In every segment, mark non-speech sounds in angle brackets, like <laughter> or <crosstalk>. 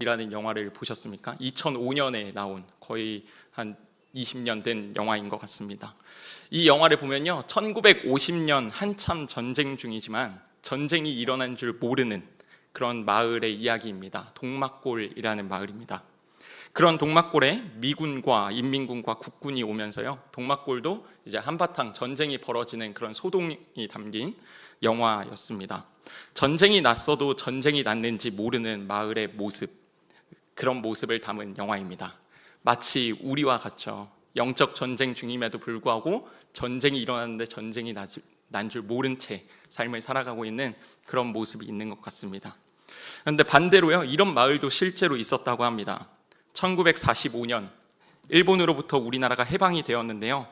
이라는 영화를 보셨습니까? 2005년에 나온 거의 한 20년 된 영화인 것 같습니다. 이 영화를 보면요. 1950년 한참 전쟁 중이지만 전쟁이 일어난 줄 모르는 그런 마을의 이야기입니다. 동막골이라는 마을입니다. 그런 동막골에 미군과 인민군과 국군이 오면서요. 동막골도 이제 한바탕 전쟁이 벌어지는 그런 소동이 담긴 영화였습니다. 전쟁이 났어도 전쟁이 났는지 모르는 마을의 모습 그런 모습을 담은 영화입니다. 마치 우리와 같죠. 영적 전쟁 중임에도 불구하고 전쟁이 일어났는데 전쟁이 난 줄 모른 채 삶을 살아가고 있는 그런 모습이 있는 것 같습니다. 그런데 반대로요, 이런 마을도 실제로 있었다고 합니다. 1945년 일본으로부터 우리나라가 해방이 되었는데요.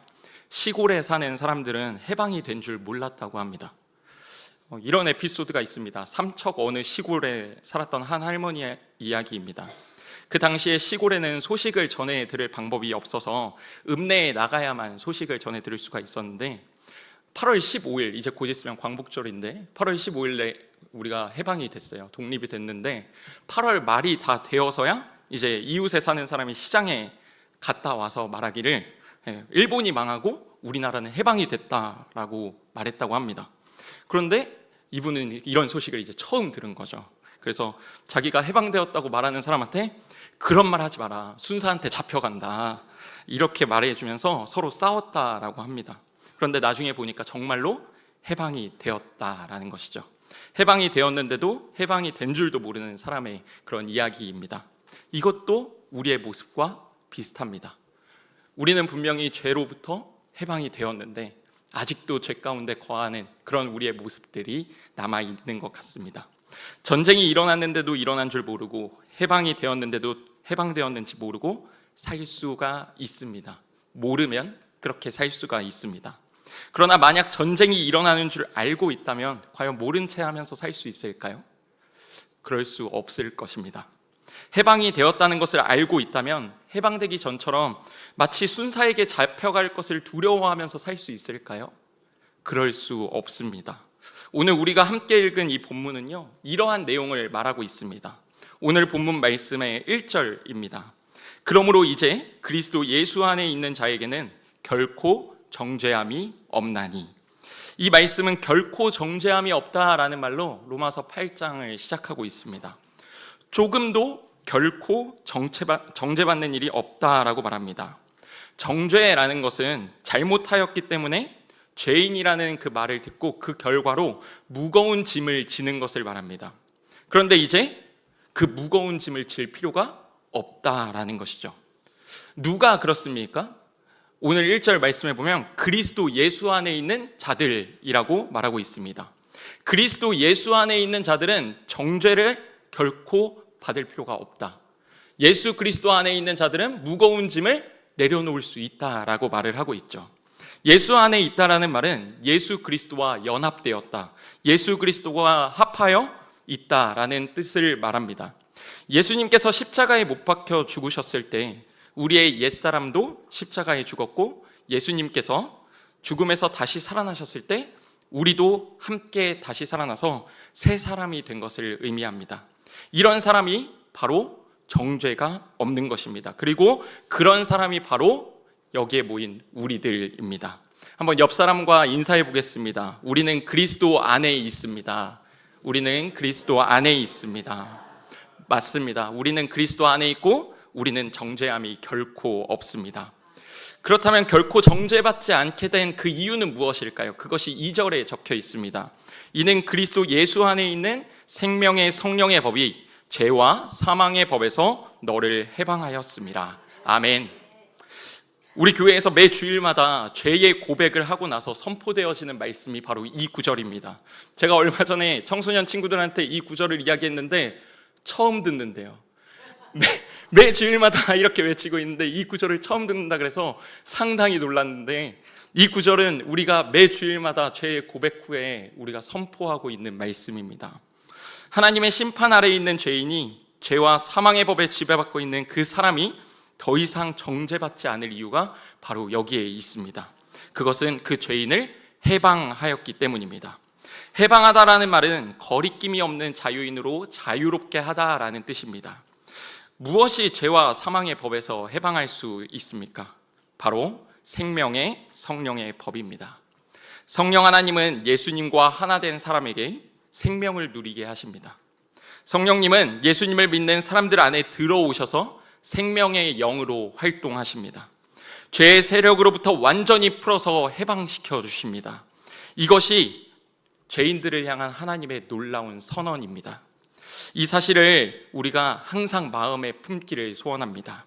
시골에 사는 사람들은 해방이 된 줄 몰랐다고 합니다. 어, 이런 에피소드가 있습니다. 삼척 어느 시골에 살았던 한 할머니의 이야기입니다. 그 당시에 시골에는 소식을 전해 들을 방법이 없어서 읍내에 나가야만 소식을 전해 들을 수가 있었는데 8월 15일 이제 곧 있으면 광복절인데 8월 15일에 우리가 해방이 됐어요. 독립이 됐는데 8월 말이 다 되어서야 이제 이웃에 사는 사람이 시장에 갔다 와서 말하기를 예, 일본이 망하고 우리나라는 해방이 됐다라고 말했다고 합니다. 그런데 이분은 이런 소식을 이제 처음 들은 거죠. 그래서 자기가 해방되었다고 말하는 사람한테 그런 말 하지 마라. 순사한테 잡혀간다. 이렇게 말해주면서 서로 싸웠다라고 합니다. 그런데 나중에 보니까 정말로 해방이 되었다라는 것이죠. 해방이 되었는데도 해방이 된 줄도 모르는 사람의 그런 이야기입니다. 이것도 우리의 모습과 비슷합니다. 우리는 분명히 죄로부터 해방이 되었는데 아직도 죄 가운데 거하는 그런 우리의 모습들이 남아 있는 것 같습니다. 전쟁이 일어났는데도 일어난 줄 모르고 해방이 되었는데도 해방되었는지 모르고 살 수가 있습니다. 모르면 그렇게 살 수가 있습니다. 그러나 만약 전쟁이 일어나는 줄 알고 있다면 과연 모른 채 하면서 살 수 있을까요? 그럴 수 없을 것입니다. 해방이 되었다는 것을 알고 있다면 해방되기 전처럼 마치 순사에게 잡혀갈 것을 두려워하면서 살 수 있을까요? 그럴 수 없습니다. 오늘 우리가 함께 읽은 이 본문은요, 이러한 내용을 말하고 있습니다. 오늘 본문 말씀의 1절입니다. 그러므로 이제 그리스도 예수 안에 있는 자에게는 결코 정죄함이 없나니. 이 말씀은 결코 정죄함이 없다라는 말로 로마서 8장을 시작하고 있습니다. 조금도 결코 정죄받는 일이 없다라고 말합니다. 정죄라는 것은 잘못하였기 때문에 죄인이라는 그 말을 듣고 그 결과로 무거운 짐을 지는 것을 말합니다. 그런데 이제 그 무거운 짐을 질 필요가 없다라는 것이죠. 누가 그렇습니까? 오늘 1절 말씀에 보면 그리스도 예수 안에 있는 자들이라고 말하고 있습니다. 그리스도 예수 안에 있는 자들은 정죄를 결코 받을 필요가 없다. 예수 그리스도 안에 있는 자들은 무거운 짐을 내려놓을 수 있다라고 말을 하고 있죠. 예수 안에 있다라는 말은 예수 그리스도와 연합되었다. 예수 그리스도와 합하여 있다라는 뜻을 말합니다. 예수님께서 십자가에 못 박혀 죽으셨을 때 우리의 옛사람도 십자가에 죽었고 예수님께서 죽음에서 다시 살아나셨을 때 우리도 함께 다시 살아나서 새 사람이 된 것을 의미합니다. 이런 사람이 바로 정죄가 없는 것입니다. 그리고 그런 사람이 바로 여기에 모인 우리들입니다. 한번 옆 사람과 인사해 보겠습니다. 우리는 그리스도 안에 있습니다. 우리는 그리스도 안에 있습니다. 맞습니다. 우리는 그리스도 안에 있고 우리는 정죄함이 결코 없습니다. 그렇다면 결코 정죄받지 않게 된 그 이유는 무엇일까요? 그것이 2절에 적혀 있습니다. 이는 그리스도 예수 안에 있는 생명의 성령의 법이 죄와 사망의 법에서 너를 해방하였습니다. 아멘. 우리 교회에서 매 주일마다 죄의 고백을 하고 나서 선포되어지는 말씀이 바로 이 구절입니다. 제가 얼마 전에 청소년 친구들한테 이 구절을 이야기했는데 처음 듣는데요. 매, 매 주일마다 <laughs> 이렇게 외치고 있는데 이 구절을 처음 듣는다 그래서 상당히 놀랐는데 이 구절은 우리가 매 주일마다 죄의 고백 후에 우리가 선포하고 있는 말씀입니다. 하나님의 심판 아래에 있는 죄인이 죄와 사망의 법에 지배받고 있는 그 사람이 더 이상 정죄받지 않을 이유가 바로 여기에 있습니다. 그것은 그 죄인을 해방하였기 때문입니다. 해방하다라는 말은 거리낌이 없는 자유인으로 자유롭게 하다라는 뜻입니다. 무엇이 죄와 사망의 법에서 해방할 수 있습니까? 바로 생명의 성령의 법입니다. 성령 하나님은 예수님과 하나 된 사람에게 생명을 누리게 하십니다. 성령님은 예수님을 믿는 사람들 안에 들어오셔서 생명의 영으로 활동하십니다. 죄의 세력으로부터 완전히 풀어서 해방시켜 주십니다. 이것이 죄인들을 향한 하나님의 놀라운 선언입니다. 이 사실을 우리가 항상 마음에 품기를 소원합니다.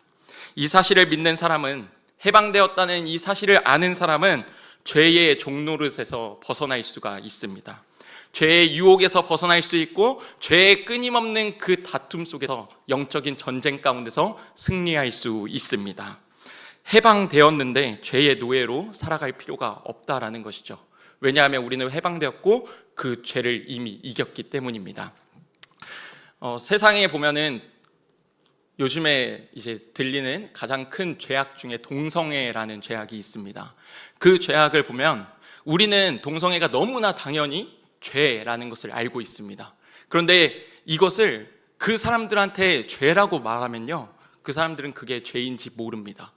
이 사실을 믿는 사람은 해방되었다는 이 사실을 아는 사람은 죄의 종노릇에서 벗어날 수가 있습니다. 죄의 유혹에서 벗어날 수 있고 죄의 끊임없는 그 다툼 속에서 영적인 전쟁 가운데서 승리할 수 있습니다. 해방되었는데 죄의 노예로 살아갈 필요가 없다라는 것이죠. 왜냐하면 우리는 해방되었고 그 죄를 이미 이겼기 때문입니다. 어, 세상에 보면은 요즘에 이제 들리는 가장 큰 죄악 중에 동성애라는 죄악이 있습니다. 그 죄악을 보면 우리는 동성애가 너무나 당연히 죄라는 것을 알고 있습니다. 그런데 이것을 그 사람들한테 죄라고 말하면요. 그 사람들은 그게 죄인지 모릅니다.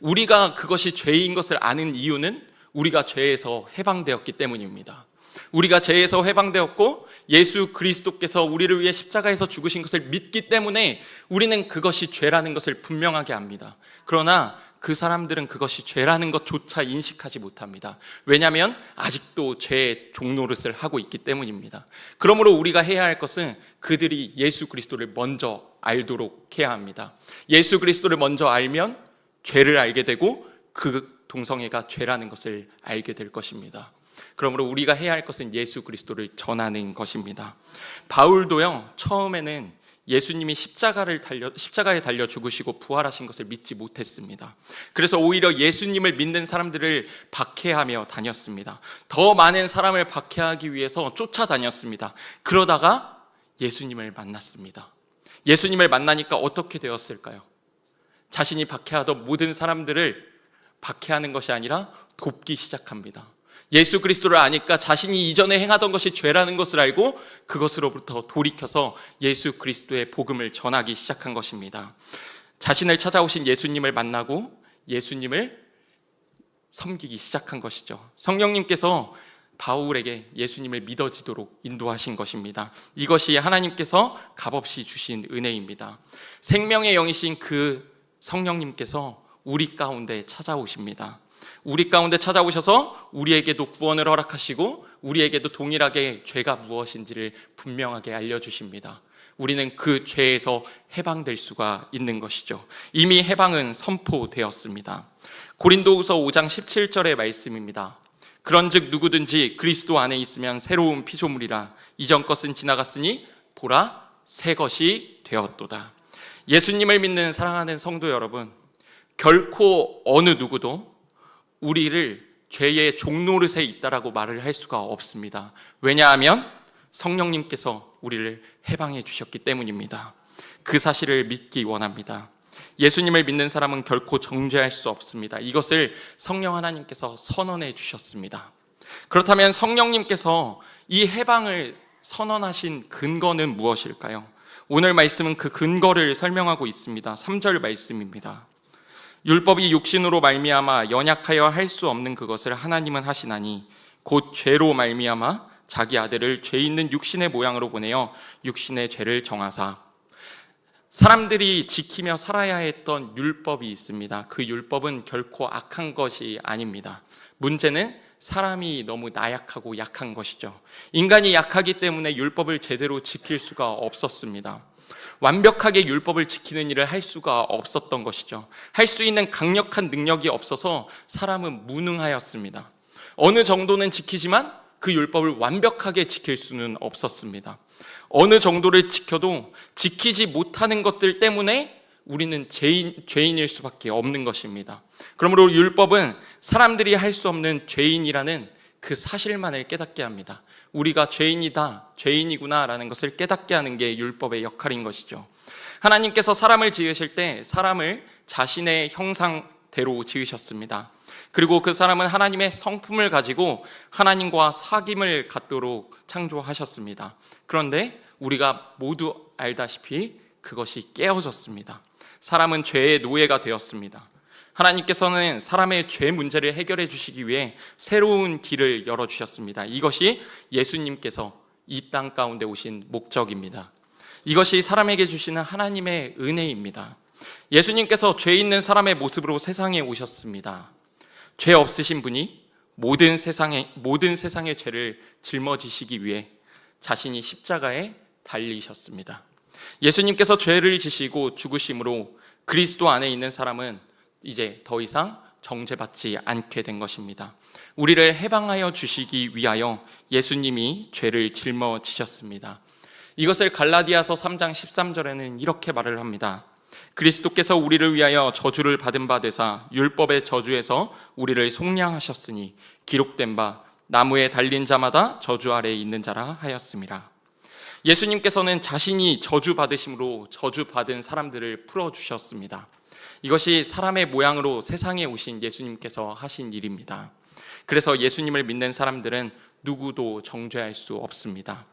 우리가 그것이 죄인 것을 아는 이유는 우리가 죄에서 해방되었기 때문입니다. 우리가 죄에서 해방되었고 예수 그리스도께서 우리를 위해 십자가에서 죽으신 것을 믿기 때문에 우리는 그것이 죄라는 것을 분명하게 합니다. 그러나 그 사람들은 그것이 죄라는 것조차 인식하지 못합니다. 왜냐하면 아직도 죄의 종노릇을 하고 있기 때문입니다. 그러므로 우리가 해야 할 것은 그들이 예수 그리스도를 먼저 알도록 해야 합니다. 예수 그리스도를 먼저 알면 죄를 알게 되고 그 동성애가 죄라는 것을 알게 될 것입니다. 그러므로 우리가 해야 할 것은 예수 그리스도를 전하는 것입니다. 바울도요, 처음에는 예수님이 십자가를 달려, 십자가에 달려 죽으시고 부활하신 것을 믿지 못했습니다. 그래서 오히려 예수님을 믿는 사람들을 박해하며 다녔습니다. 더 많은 사람을 박해하기 위해서 쫓아다녔습니다. 그러다가 예수님을 만났습니다. 예수님을 만나니까 어떻게 되었을까요? 자신이 박해하던 모든 사람들을 박해하는 것이 아니라 돕기 시작합니다. 예수 그리스도를 아니까 자신이 이전에 행하던 것이 죄라는 것을 알고 그것으로부터 돌이켜서 예수 그리스도의 복음을 전하기 시작한 것입니다. 자신을 찾아오신 예수님을 만나고 예수님을 섬기기 시작한 것이죠. 성령님께서 바울에게 예수님을 믿어지도록 인도하신 것입니다. 이것이 하나님께서 값없이 주신 은혜입니다. 생명의 영이신 그 성령님께서 우리 가운데 찾아오십니다. 우리 가운데 찾아오셔서 우리에게도 구원을 허락하시고 우리에게도 동일하게 죄가 무엇인지를 분명하게 알려주십니다. 우리는 그 죄에서 해방될 수가 있는 것이죠. 이미 해방은 선포되었습니다. 고린도후서 5장 17절의 말씀입니다. 그런즉 누구든지 그리스도 안에 있으면 새로운 피조물이라 이전 것은 지나갔으니 보라 새 것이 되었도다. 예수님을 믿는 사랑하는 성도 여러분, 결코 어느 누구도 우리를 죄의 종노릇에 있다라고 말을 할 수가 없습니다. 왜냐하면 성령님께서 우리를 해방해 주셨기 때문입니다. 그 사실을 믿기 원합니다. 예수님을 믿는 사람은 결코 정죄할 수 없습니다. 이것을 성령 하나님께서 선언해 주셨습니다. 그렇다면 성령님께서 이 해방을 선언하신 근거는 무엇일까요? 오늘 말씀은 그 근거를 설명하고 있습니다. 3절 말씀입니다. 율법이 육신으로 말미암아 연약하여 할 수 없는 그것을 하나님은 하시나니 곧 죄로 말미암아 자기 아들을 죄 있는 육신의 모양으로 보내어 육신의 죄를 정하사 사람들이 지키며 살아야 했던 율법이 있습니다. 그 율법은 결코 악한 것이 아닙니다. 문제는 사람이 너무 나약하고 약한 것이죠. 인간이 약하기 때문에 율법을 제대로 지킬 수가 없었습니다. 완벽하게 율법을 지키는 일을 할 수가 없었던 것이죠. 할 수 있는 강력한 능력이 없어서 사람은 무능하였습니다. 어느 정도는 지키지만 그 율법을 완벽하게 지킬 수는 없었습니다. 어느 정도를 지켜도 지키지 못하는 것들 때문에 우리는 죄인, 죄인일 수밖에 없는 것입니다. 그러므로 율법은 사람들이 할 수 없는 죄인이라는 그 사실만을 깨닫게 합니다. 우리가 죄인이다, 죄인이구나라는 것을 깨닫게 하는 게 율법의 역할인 것이죠. 하나님께서 사람을 지으실 때 사람을 자신의 형상대로 지으셨습니다. 그리고 그 사람은 하나님의 성품을 가지고 하나님과 사귐을 갖도록 창조하셨습니다. 그런데 우리가 모두 알다시피 그것이 깨어졌습니다. 사람은 죄의 노예가 되었습니다. 하나님께서는 사람의 죄 문제를 해결해 주시기 위해 새로운 길을 열어 주셨습니다. 이것이 예수님께서 이 땅 가운데 오신 목적입니다. 이것이 사람에게 주시는 하나님의 은혜입니다. 예수님께서 죄 있는 사람의 모습으로 세상에 오셨습니다. 죄 없으신 분이 모든 세상의 모든 세상의 죄를 짊어지시기 위해 자신이 십자가에 달리셨습니다. 예수님께서 죄를 지시고 죽으심으로 그리스도 안에 있는 사람은 이제 더 이상 정죄받지 않게 된 것입니다. 우리를 해방하여 주시기 위하여 예수님이 죄를 짊어지셨습니다. 이것을 갈라디아서 3장 13절에는 이렇게 말을 합니다. 그리스도께서 우리를 위하여 저주를 받은 바 되사 율법의 저주에서 우리를 속량하셨으니 기록된 바 나무에 달린 자마다 저주 아래에 있는 자라 하였습니다. 예수님께서는 자신이 저주 받으심으로 저주 받은 사람들을 풀어 주셨습니다. 이것이 사람의 모양으로 세상에 오신 예수님께서 하신 일입니다. 그래서 예수님을 믿는 사람들은 누구도 정죄할 수 없습니다.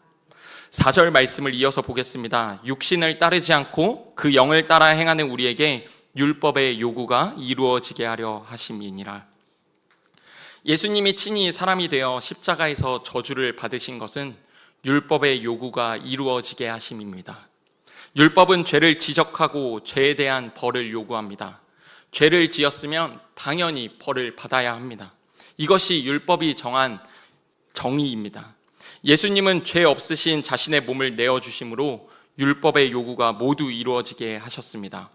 4절 말씀을 이어서 보겠습니다. 육신을 따르지 않고 그 영을 따라 행하는 우리에게 율법의 요구가 이루어지게 하려 하심이니라. 예수님이 친히 사람이 되어 십자가에서 저주를 받으신 것은 율법의 요구가 이루어지게 하심입니다. 율법은 죄를 지적하고 죄에 대한 벌을 요구합니다. 죄를 지었으면 당연히 벌을 받아야 합니다. 이것이 율법이 정한 정의입니다. 예수님은 죄 없으신 자신의 몸을 내어 주심으로 율법의 요구가 모두 이루어지게 하셨습니다.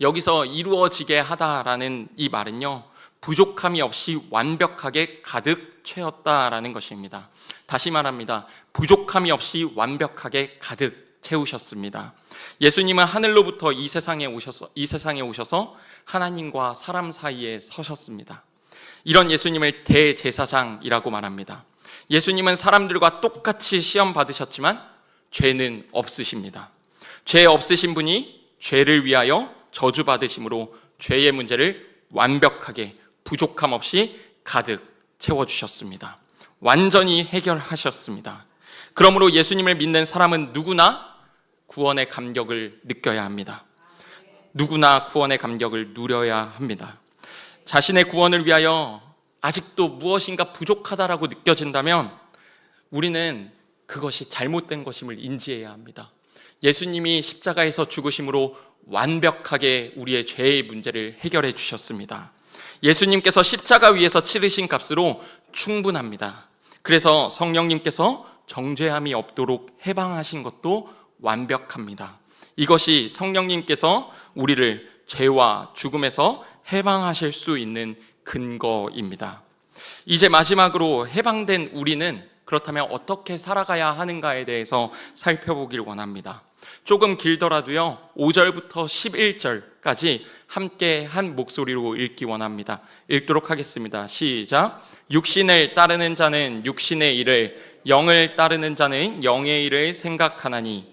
여기서 이루어지게 하다라는 이 말은요. 부족함이 없이 완벽하게 가득 채웠다라는 것입니다. 다시 말합니다. 부족함이 없이 완벽하게 가득 채우셨습니다. 예수님은 하늘로부터 이 세상에 오셔서 이 세상에 오셔서 하나님과 사람 사이에 서셨습니다. 이런 예수님을 대제사장이라고 말합니다. 예수님은 사람들과 똑같이 시험 받으셨지만 죄는 없으십니다. 죄 없으신 분이 죄를 위하여 저주 받으심으로 죄의 문제를 완벽하게 부족함 없이 가득 채워 주셨습니다. 완전히 해결하셨습니다. 그러므로 예수님을 믿는 사람은 누구나 구원의 감격을 느껴야 합니다. 누구나 구원의 감격을 누려야 합니다. 자신의 구원을 위하여 아직도 무엇인가 부족하다라고 느껴진다면 우리는 그것이 잘못된 것임을 인지해야 합니다. 예수님이 십자가에서 죽으심으로 완벽하게 우리의 죄의 문제를 해결해 주셨습니다. 예수님께서 십자가 위에서 치르신 값으로 충분합니다. 그래서 성령님께서 정죄함이 없도록 해방하신 것도 완벽합니다. 이것이 성령님께서 우리를 죄와 죽음에서 해방하실 수 있는 근거입니다. 이제 마지막으로 해방된 우리는 그렇다면 어떻게 살아가야 하는가에 대해서 살펴보길 원합니다. 조금 길더라도요, 5절부터 11절까지 함께 한 목소리로 읽기 원합니다. 읽도록 하겠습니다. 시작. 육신을 따르는 자는 육신의 일을, 영을 따르는 자는 영의 일을 생각하나니,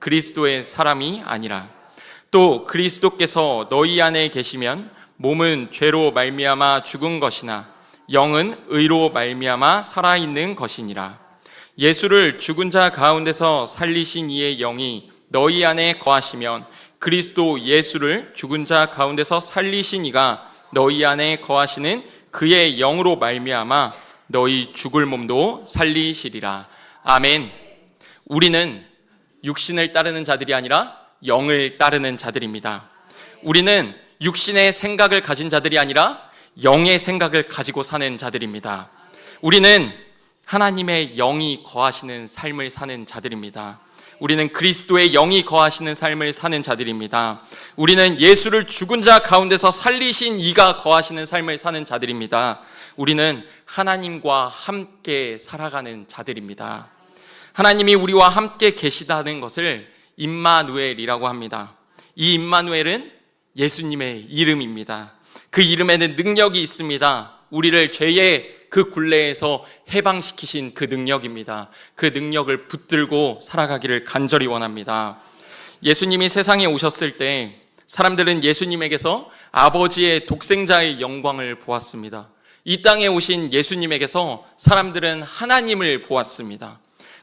그리스도의 사람이 아니라 또 그리스도께서 너희 안에 계시면 몸은 죄로 말미암아 죽은 것이나 영은 의로 말미암아 살아 있는 것이니라. 예수를 죽은 자 가운데서 살리신 이의 영이 너희 안에 거하시면 그리스도 예수를 죽은 자 가운데서 살리신 이가 너희 안에 거하시는 그의 영으로 말미암아 너희 죽을 몸도 살리시리라. 아멘. 우리는 육신을 따르는 자들이 아니라 영을 따르는 자들입니다. 우리는 육신의 생각을 가진 자들이 아니라 영의 생각을 가지고 사는 자들입니다. 우리는 하나님의 영이 거하시는 삶을 사는 자들입니다. 우리는 그리스도의 영이 거하시는 삶을 사는 자들입니다. 우리는 예수를 죽은 자 가운데서 살리신 이가 거하시는 삶을 사는 자들입니다. 우리는 하나님과 함께 살아가는 자들입니다. 하나님이 우리와 함께 계시다는 것을 임마누엘이라고 합니다. 이 임마누엘은 예수님의 이름입니다. 그 이름에는 능력이 있습니다. 우리를 죄의 그 굴레에서 해방시키신 그 능력입니다. 그 능력을 붙들고 살아가기를 간절히 원합니다. 예수님이 세상에 오셨을 때 사람들은 예수님에게서 아버지의 독생자의 영광을 보았습니다. 이 땅에 오신 예수님에게서 사람들은 하나님을 보았습니다.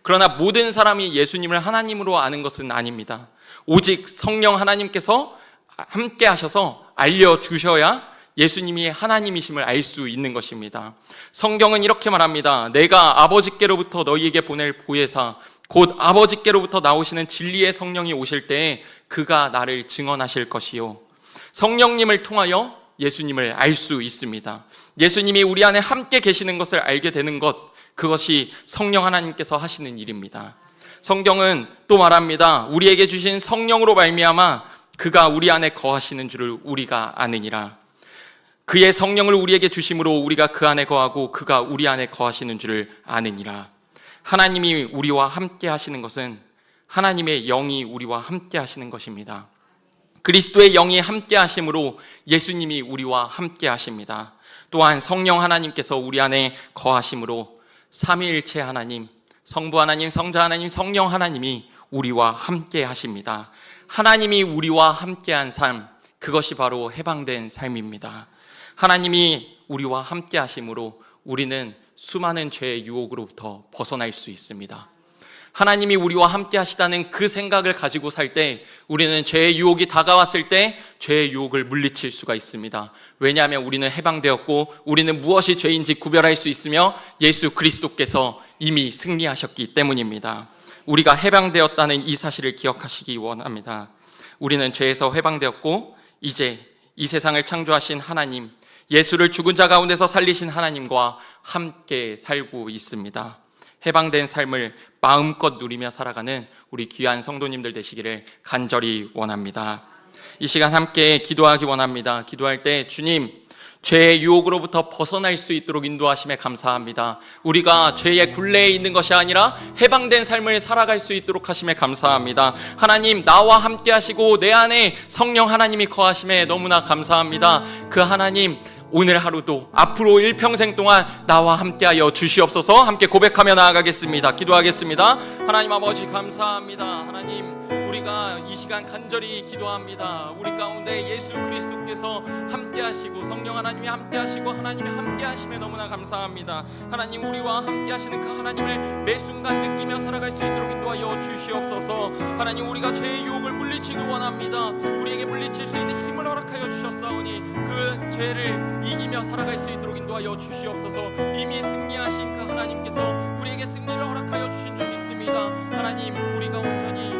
그러나 모든 사람이 예수님을 하나님으로 아는 것은 아닙니다. 오직 성령 하나님께서 함께 하셔서 알려주셔야 예수님이 하나님이심을 알 수 있는 것입니다. 성경은 이렇게 말합니다. 내가 아버지께로부터 너희에게 보낼 보혜사, 곧 아버지께로부터 나오시는 진리의 성령이 오실 때에 그가 나를 증언하실 것이요. 성령님을 통하여 예수님을 알 수 있습니다. 예수님이 우리 안에 함께 계시는 것을 알게 되는 것, 그것이 성령 하나님께서 하시는 일입니다. 성경은 또 말합니다. 우리에게 주신 성령으로 말미암아 그가 우리 안에 거하시는 줄을 우리가 아느니라. 그의 성령을 우리에게 주심으로 우리가 그 안에 거하고 그가 우리 안에 거하시는 줄을 아느니라. 하나님이 우리와 함께 하시는 것은 하나님의 영이 우리와 함께 하시는 것입니다. 그리스도의 영이 함께 하심으로 예수님이 우리와 함께 하십니다. 또한 성령 하나님께서 우리 안에 거하심으로 삼위일체 하나님, 성부 하나님, 성자 하나님, 성령 하나님이 우리와 함께 하십니다. 하나님이 우리와 함께한 삶, 그것이 바로 해방된 삶입니다. 하나님이 우리와 함께 하심으로 우리는 수많은 죄의 유혹으로부터 벗어날 수 있습니다. 하나님이 우리와 함께 하시다는 그 생각을 가지고 살 때 우리는 죄의 유혹이 다가왔을 때 죄의 유혹을 물리칠 수가 있습니다. 왜냐하면 우리는 해방되었고 우리는 무엇이 죄인지 구별할 수 있으며 예수 그리스도께서 이미 승리하셨기 때문입니다. 우리가 해방되었다는 이 사실을 기억하시기 원합니다. 우리는 죄에서 해방되었고 이제 이 세상을 창조하신 하나님, 예수를 죽은 자 가운데서 살리신 하나님과 함께 살고 있습니다. 해방된 삶을 마음껏 누리며 살아가는 우리 귀한 성도님들 되시기를 간절히 원합니다. 이 시간 함께 기도하기 원합니다. 기도할 때 주님, 죄의 유혹으로부터 벗어날 수 있도록 인도하심에 감사합니다. 우리가 죄의 굴레에 있는 것이 아니라 해방된 삶을 살아갈 수 있도록 하심에 감사합니다. 하나님, 나와 함께 하시고 내 안에 성령 하나님이 거하심에 너무나 감사합니다. 그 하나님, 오늘 하루도 앞으로 일평생 동안 나와 함께하여 주시옵소서 함께 고백하며 나아가겠습니다. 기도하겠습니다. 하나님 아버지 감사합니다. 하나님 우리가 이 시간 간절히 기도합니다. 우리 가운데 예수 그리스도께서 함께하시고 성령 하나님이 함께하시고 하나님이 함께하심에 너무나 감사합니다. 하나님 우리와 함께하시는 그 하나님을 매 순간 느끼며 살아갈 수 있도록 인도하여 주시옵소서. 하나님 우리가 죄의 유혹을 물리치기 원합니다. 우리에게 물리칠 수 있는 힘을 허락하여 주셨사오니 그 죄를 이기며 살아갈 수 있도록 인도하여 주시옵소서. 이미 승리하신 그 하나님께서 우리에게 승리를 허락하여 주신 줄 믿습니다. 하나님 우리가 온전히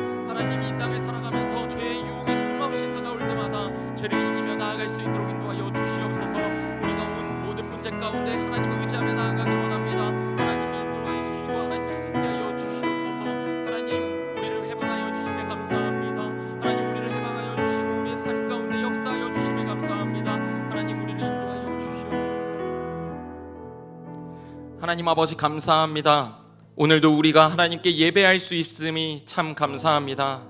하나님 아버지 감사합니다. 오늘도 우리가 하나님께 예배할 수 있음이 참 감사합니다.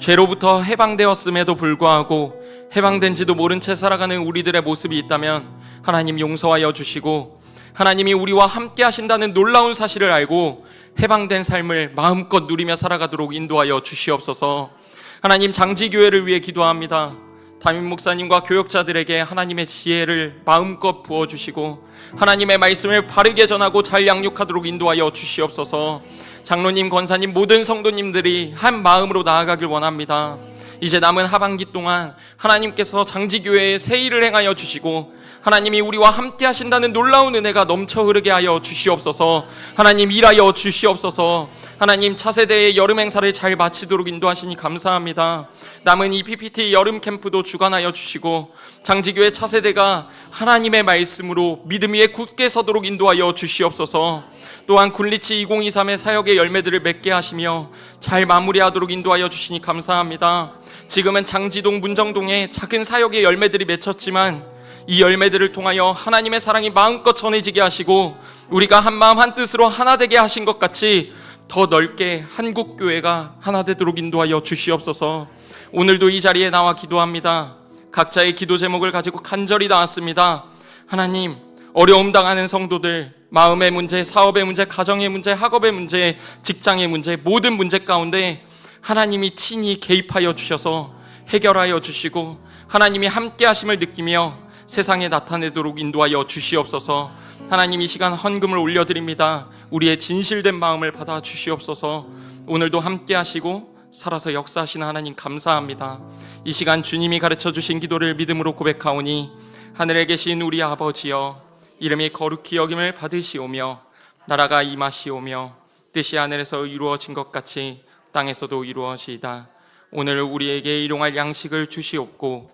죄로부터 해방되었음에도 불구하고 해방된 지도 모른 채 살아가는 우리들의 모습이 있다면 하나님 용서하여 주시고 하나님이 우리와 함께 하신다는 놀라운 사실을 알고 해방된 삶을 마음껏 누리며 살아가도록 인도하여 주시옵소서. 하나님 장지교회를 위해 기도합니다. 담임 목사님과 교역자들에게 하나님의 지혜를 마음껏 부어 주시고 하나님의 말씀을 바르게 전하고 잘 양육하도록 인도하여 주시옵소서. 장로님, 권사님 모든 성도님들이 한 마음으로 나아가길 원합니다. 이제 남은 하반기 동안 하나님께서 장지교회에 새 일을 행하여 주시고 하나님이 우리와 함께 하신다는 놀라운 은혜가 넘쳐 흐르게 하여 주시옵소서. 하나님 일하여 주시옵소서. 하나님 차세대의 여름 행사를 잘 마치도록 인도하시니 감사합니다. 남은 이 PPT 여름 캠프도 주관하여 주시고 장지교회 차세대가 하나님의 말씀으로 믿음 위에 굳게 서도록 인도하여 주시옵소서. 또한 굴리치 2023의 사역의 열매들을 맺게 하시며 잘 마무리하도록 인도하여 주시니 감사합니다. 지금은 장지동 문정동에 작은 사역의 열매들이 맺혔지만 이 열매들을 통하여 하나님의 사랑이 마음껏 전해지게 하시고 우리가 한 마음 한 뜻으로 하나 되게 하신 것 같이 더 넓게 한국 교회가 하나 되도록 인도하여 주시옵소서. 오늘도 이 자리에 나와 기도합니다. 각자의 기도 제목을 가지고 간절히 나왔습니다. 하나님, 어려움 당하는 성도들, 마음의 문제, 사업의 문제, 가정의 문제, 학업의 문제, 직장의 문제, 모든 문제 가운데 하나님이 친히 개입하여 주셔서 해결하여 주시고 하나님이 함께 하심을 느끼며 세상에 나타내도록 인도하여 주시옵소서. 하나님 이 시간 헌금을 올려드립니다. 우리의 진실된 마음을 받아 주시옵소서. 오늘도 함께 하시고 살아서 역사하시는 하나님 감사합니다. 이 시간 주님이 가르쳐 주신 기도를 믿음으로 고백하오니 하늘에 계신 우리 아버지여 이름이 거룩히 여김을 받으시오며 나라가 임하시오며 뜻이 하늘에서 이루어진 것 같이 땅에서도 이루어지이다. 오늘 우리에게 일용할 양식을 주시옵고